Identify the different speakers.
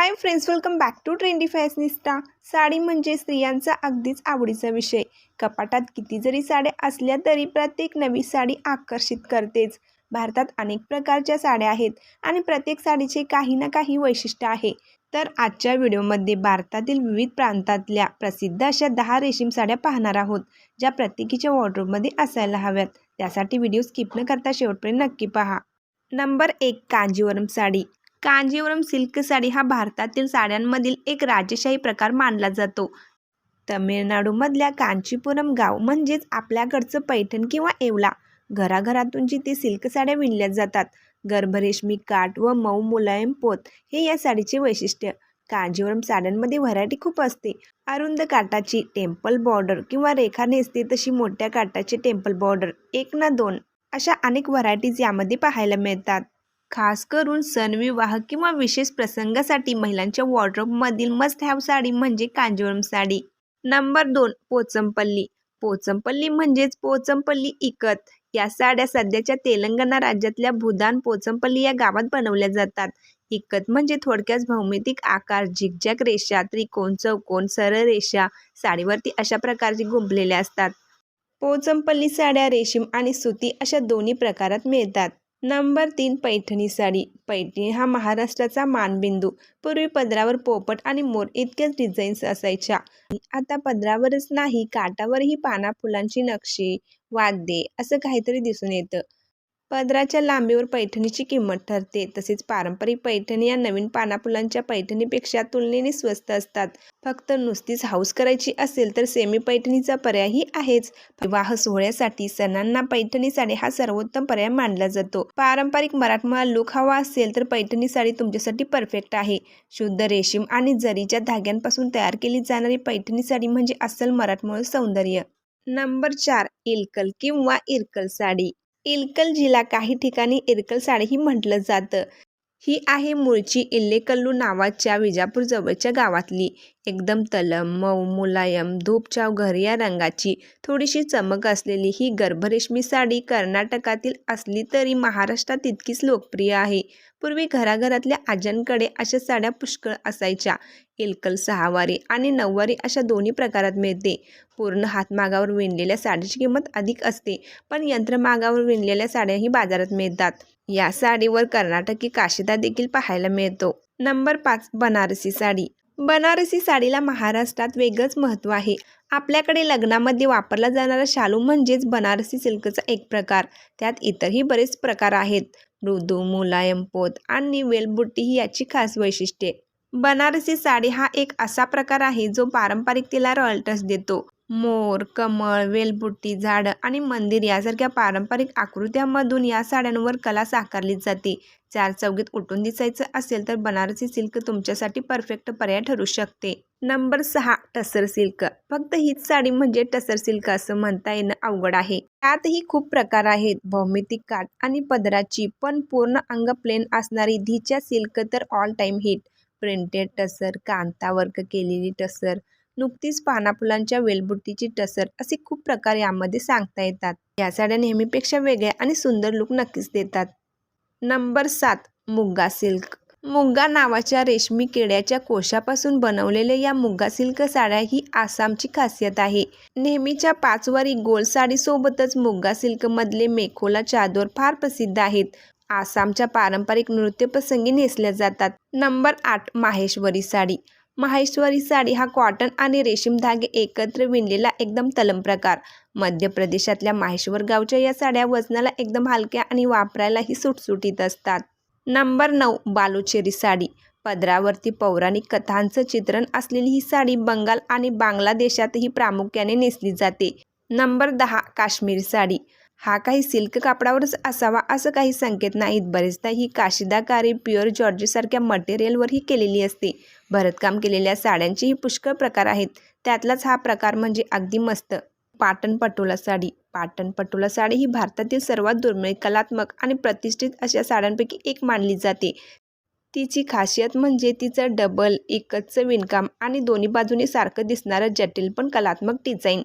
Speaker 1: Hi friends welcome back to trendy fashionista sari म्हणजे स्त्रियांचा अगदीच आवडीचा विषय. कपाटात किती जरी साड्या असल्या तरी प्रत्येक नवी साडी आकर्षित करतेच. भारतात अनेक प्रकारच्या साड्या आहेत आणि प्रत्येक साडीचे काही ना काही वैशिष्ट्य आहे. तर आजच्या व्हिडिओमध्ये भारतातील विविध प्रांतातल्या प्रसिद्ध अशा दहा रेशीम साड्या पाहणार आहोत ज्या प्रत्येकीच्या वॉर्ड्रोबमध्ये असायला हव्यात. त्यासाठी व्हिडिओ स्किप न करता शेवटपर्यंत नक्की पहा. नंबर एक कांजीवरम साडी. कांजीवरम सिल्क साडी हा भारतातील साड्यांमधील एक राजेशाही प्रकार मानला जातो. तमिळनाडूमधल्या कांचीपुरम गाव म्हणजेच आपल्याकडचं पैठण किंवा येवला घराघरातून जिथे सिल्क साड्या विणल्या जातात. गर्भरेशमी काठ व मऊ मुलायम पोत हे या साडीचे वैशिष्ट्य. कांजीवरम साड्यांमध्ये व्हरायटी खूप असते. अरुंद काठाची टेम्पल बॉर्डर किंवा रेखा नेसते तशी मोठ्या काटाची टेम्पल बॉर्डर एक ना दोन अशा अनेक व्हरायटीज यामध्ये पाहायला मिळतात. खास करून सणविवाह किंवा विशेष प्रसंगासाठी महिलांच्या वॉर्ड्रोबमधील मस्ट हॅव साडी म्हणजे कांजीवरम साडी. नंबर दोन पोचमपल्ली. पोचमपल्ली म्हणजेच पोचमपल्ली इकत. या साड्या सध्याच्या तेलंगणा राज्यातल्या भूदान पोचमपल्ली या गावात बनवल्या जातात. इकत म्हणजे थोडक्यात भौमितिक आकार झिकझॅक रेषा त्रिकोण चौकोन सरळ रेषा साडीवरती अशा प्रकारची गुंफलेल्या असतात. पोचमपल्ली साड्या रेशीम आणि सुती अशा दोन्ही प्रकारात मिळतात. नंबर तीन पैठणी साडी. पैठणी हा महाराष्ट्राचा मानबिंदू. पूर्वी पदरावर पोपट आणि मोर इतक्याच डिझाईन्स असायच्या. आता पदरावरच नाही काटावरही पाना फुलांची नक्षी वाद्ये असं काहीतरी दिसून येतं. पदराच्या लांबीवर पैठणीची किंमत ठरते. तसेच पारंपरिक पैठणी या नवीन पानाफुलांच्या पैठणीपेक्षा तुलनेने स्वस्त असतात. फक्त नुसतीच हाऊस करायची असेल तर सेमी पैठणीचा पर्यायही आहेच. विवाह सोहळ्यासाठी सणांना पैठणी साडी हा सर्वोत्तम पर्याय मानला जातो. पारंपरिक मराठमोळा लुक हवा असेल तर पैठणी साडी तुमच्यासाठी परफेक्ट आहे. शुद्ध रेशीम आणि जरीच्या धाग्यांपासून तयार केली जाणारी पैठणी साडी म्हणजे अस्सल मराठमोळ सौंदर्य. नंबर चार इलकल किंवा इरकल साडी. इलकल जिला काही ठिकाणी इरकल साडीही म्हटलं जातं. ही आहे मूळची इल्लेकल्लू नावाच्या विजापूर जवळच्या गावातली. एकदम तलम मऊ मुलायम धूपचाव घरिया रंगाची. थोडीशी चमक असलेली ही गर्भरेशमी साडी कर्नाटकातील असली तरी महाराष्ट्रात तितकीच लोकप्रिय आहे. पूर्वी घराघरातल्या आज्यांकडे अशा साड्या पुष्कळ असायच्या. इलकल सहावारी आणि नऊवारी अशा दोन्ही प्रकारात मिळते. पूर्ण हातमागावर विणलेल्या साडीची किंमत अधिक असते पण यंत्रमागावर विणलेल्या साड्याही बाजारात मिळतात. या साडीवर कर्नाटकी काशिदा देखील पाहायला मिळतो. नंबर पाच बनारसी साडी. बनारसी साडीला महाराष्ट्रात वेगळंच महत्त्व आहे. आपल्याकडे लग्नामध्ये वापरला जाणारा शालू म्हणजेच बनारसी सिल्कचा एक प्रकार. त्यात इतरही बरेच प्रकार आहेत. मृदू मुलायम पोत आणि वेलबुट्टी ही याची खास वैशिष्ट्ये. बनारसी साडी हा एक असा प्रकार आहे जो पारंपरिकतेला रॉयल टच देतो. मोर कमळ वेलबुट्टी झाडं आणि मंदिर यासारख्या पारंपरिक आकृत्यांमधून या साड्यांवर कला साकारली जाते. चार चौघीत उठून दिसायचं असेल तर बनारसी सिल्क तुमच्यासाठी परफेक्ट पर्याय ठरू शकते. नंबर सहा टसर सिल्क. फक्त हीच साडी म्हणजे टसर सिल्क असं म्हणता येणं अवघड आहे. त्यातही खूप प्रकार आहेत. भौमितिक काठ आणि पदराची पण पूर्ण अंग प्लेन असणारी धीच्या सिल्क तर all time hit printed tussar kantha work केलेली टसर नुकतीच पानाफुलांच्या वेलबुट्टीची टसर असे खूप प्रकार यामध्ये सांगता येतात. या साड्या नेहमीपेक्षा वेगळ्या आणि सुंदर लुक नक्कीच देतात. नंबर सात मुग्गा सिल्क. मुग्गा नावाच्या रेशमी किड्याच्या कोशापासून बनवलेल्या या मुग्गा सिल्क साड्या ही आसामची खासियत आहे. नेहमीच्या पाचवारी गोल साडीसोबतच मुग्गा सिल्कमधले मेखोला चादोर फार प्रसिद्ध आहेत. आसामच्या पारंपरिक नृत्यप्रसंगी नेसल्या जातात. नंबर आठ माहेश्वरी साडी. माहेश्वरी साडी हा कॉटन आणि रेशीम धागे एकत्र विणलेला एकदम तलम प्रकार. मध्य प्रदेशातल्या माहेश्वर गावच्या या साड्या वजनाला एकदम हलक्या आणि वापरायलाही सुटसुटीत असतात. नंबर नऊ बालुचेरी साडी. पदरावरती पौराणिक कथांचं चित्रण असलेली ही साडी बंगाल आणि बांगलादेशातही प्रामुख्याने नेसली जाते. नंबर दहा काश्मीरी साडी. हा काही सिल्क कापडावरच असावा असं काही संकेत नाहीत. बरेचदा ही काशिदाकारी प्युअर जॉर्जीसारख्या मटेरियलवरही केलेली असते. भरतकाम केलेल्या साड्यांचेही पुष्कळ प्रकार आहेत. त्यातलाच हा प्रकार म्हणजे अगदी मस्त. पाटण पटोला साडी. पाटण पटोला साडी ही भारतातील सर्वात दुर्मिळ कलात्मक आणि प्रतिष्ठित अशा साड्यांपैकी एक मानली जाते. तिची खासियत म्हणजे तिचं डबल एकच विणकाम आणि दोन्ही बाजूने सारखं दिसणारं जटिल पण कलात्मक डिझाईन.